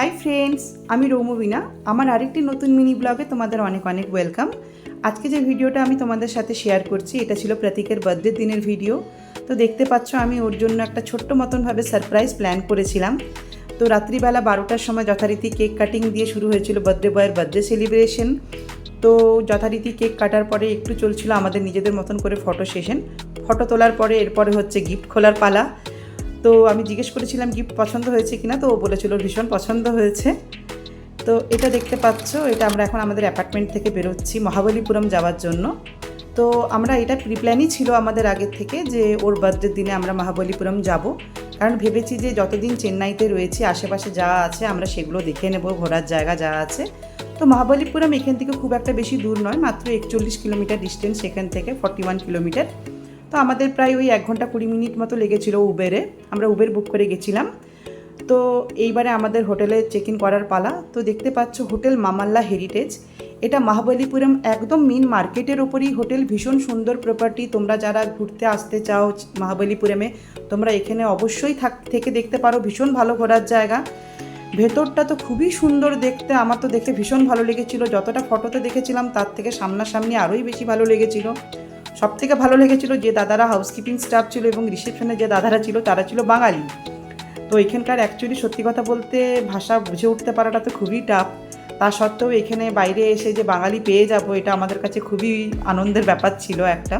Hi friends আমি রৌমবিনা আমার আরেকটি নতুন মিনি ব্লগে তোমাদের অনেক অনেক ওয়েলকাম আজকে যে ভিডিওটা আমি তোমাদের সাথে শেয়ার করছি, এটা ছিল প্রতীকের বার্থডে দিনের ভিডিও তো দেখতে পাচ্ছ, আমি ওর জন্য একটা ছোট্ট মতনভাবে সারপ্রাইজ প্ল্যান করেছিলাম। তো রাত্রিবেলা বারোটার সময় যথারীতি কেক কাটিং দিয়ে শুরু হয়েছিল বার্থডে বয়ের বার্থডে সেলিব্রেশন তো যথারীতি কেক কাটার পরে একটু চলছিল আমাদের নিজেদের মতন করে ফটো সেশন ফটো তোলার পরে এরপরে হচ্ছে গিফট খোলার পালা। তো আমি জিজ্ঞেস করেছিলাম গিফট পছন্দ হয়েছে কিনা, তো ও বলেছিল ভীষণ পছন্দ হয়েছে। তো এটা দেখতে পাচ্ছ, এটা আমরা এখন আমাদের অ্যাপার্টমেন্ট থেকে বেরোচ্ছি মহাবলীপুরম যাওয়ার জন্য। তো আমরা এটা প্রিপ্ল্যানই ছিল আমাদের আগের থেকে যে ওর বার্থডের দিনে আমরা মহাবলীপুরম যাব। কারণ ভেবেছি যে যতদিন চেন্নাইতে রয়েছি, আশেপাশে যা আছে আমরা সেগুলো দেখে নেব, ঘোরার জায়গা যা আছে। তো মহাবলীপুরম এখান থেকে খুব একটা বেশি দূর নয়, মাত্র একচল্লিশ কিলোমিটার ডিস্টেন্স এখান থেকে ফর্টি ওয়ান কিলোমিটার তো আমাদের প্রায় ওই এক ঘণ্টা কুড়ি মিনিট মতো লেগেছিল উবেরে। আমরা উবের বুক করে গেছিলাম। তো এইবারে আমাদের হোটেলে চেক ইন করার পালা। তো দেখতে পাচ্ছ হোটেল মামাল্লা হেরিটেজ এটা মহাবলীপুরম একদম মেন মার্কেটের ওপরই হোটেল। ভীষণ সুন্দর প্রপার্টি তোমরা যারা ঘুরতে আসতে চাও মহাবলীপুরমে, তোমরা এখানে অবশ্যই থাক, থেকে দেখতে পারো। ভীষণ ভালো ঘোরার জায়গা। ভেতরটা তো খুবই সুন্দর দেখতে। আমার তো দেখে ভীষণ ভালো লেগেছিল। যতটা ফটোতে দেখেছিলাম, তার থেকে সামনাসামনি আরোই বেশি ভালো লেগেছিল। সব থেকে ভালো লেগেছিল যে দাদারা হাউসকিপিং স্টাফ ছিল এবং রিসেপশনে যে দাদারা ছিল, তারা ছিল বাঙালি। তো এখানকার অ্যাকচুয়ালি সত্যি কথা বলতে ভাষা বুঝে উঠতে পারাটা তো খুবই টাফ তা সত্ত্বেও এখানে বাইরে এসে যে বাঙালি পেয়ে যাব, এটা আমাদের কাছে খুবই আনন্দের ব্যাপার ছিল একটা।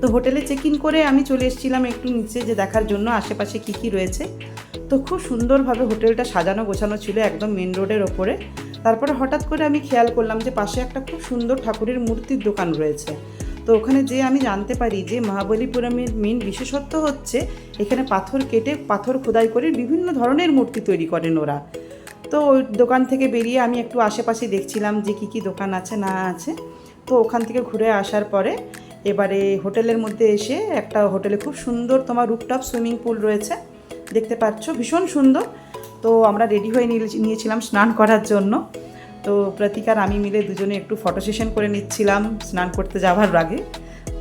তো হোটেলে চেক ইন করে আমি চলে এসেছিলাম একটু নিচে যে দেখার জন্য, আশেপাশে কী কী রয়েছে। তো খুব সুন্দরভাবে হোটেলটা সাজানো গোছানো ছিল একদম মেন রোডের ওপরে। তারপরে হঠাৎ করে আমি খেয়াল করলাম যে পাশে একটা খুব সুন্দর ঠাকুরের মূর্তির দোকান রয়েছে। তো ওখানে যে আমি জানতে পারি যে মহাবলীপুরমের মেন বিশেষত্ব হচ্ছে এখানে পাথর কেটে পাথর খোদাই করে বিভিন্ন ধরনের মূর্তি তৈরি করেন ওরা। তো ওই দোকান থেকে বেরিয়ে আমি একটু আশেপাশে দেখছিলাম যে কী কী দোকান আছে, না আছে। তো ওখান থেকে ঘুরে আসার পরে এবারে হোটেলের মধ্যে এসে একটা হোটেলে খুব সুন্দর তোমার রুপটপ সুইমিং পুল রয়েছে, দেখতে পাচ্ছ, ভীষণ সুন্দর। তো আমরা রেডি হয়ে নিয়ে- নিয়েছিলাম স্নান করার জন্য। তো প্রতিকার আমি মিলে দুজনে একটু ফটো সেশন করে নিচ্ছিলাম, স্নান করতে যাওয়ার আগে।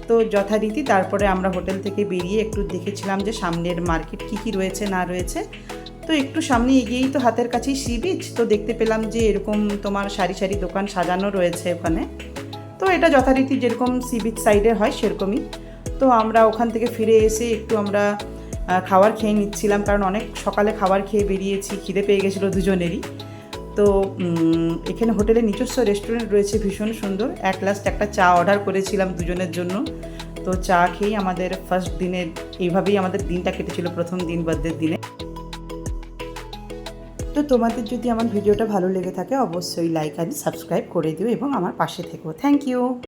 তো যথারীতি তারপরে আমরা হোটেল থেকে বেরিয়ে একটু দেখেছিলাম যে সামনের মার্কেট কী কী রয়েছে, না রয়েছে। তো একটু সামনে এগিয়েই তো হাতের কাছেই সি বিচ তো দেখতে পেলাম যে এরকম তোমার সারি সারি দোকান সাজানো রয়েছে ওখানে। তো এটা যথারীতি যেরকম সি বিচ সাইডে হয় সেরকমই। তো আমরা ওখান থেকে ফিরে এসে একটু আমরা খাবার খেয়ে নিচ্ছিলাম, কারণ অনেক সকালে খাবার খেয়ে বেরিয়েছি, খিদে পেয়ে গেছিল দুজনেরই। তো এখানে হোটেলে নিজস্ব রেস্টুরেন্ট রয়েছে, ভীষণ সুন্দর। এক লাস্ট একটা চা অর্ডার করেছিলাম দুজনের জন্য। তো চা খেয়েই আমাদের ফার্স্ট দিনের এইভাবেই আমাদের দিনটা কেটেছিল, প্রথম দিন বাদের দিনে। তো তোমাদের যদি আমার ভিডিওটা ভালো লেগে থাকে, অবশ্যই লাইক আর সাবস্ক্রাইব করে দিও এবং আমার পাশে থেকো। Thank you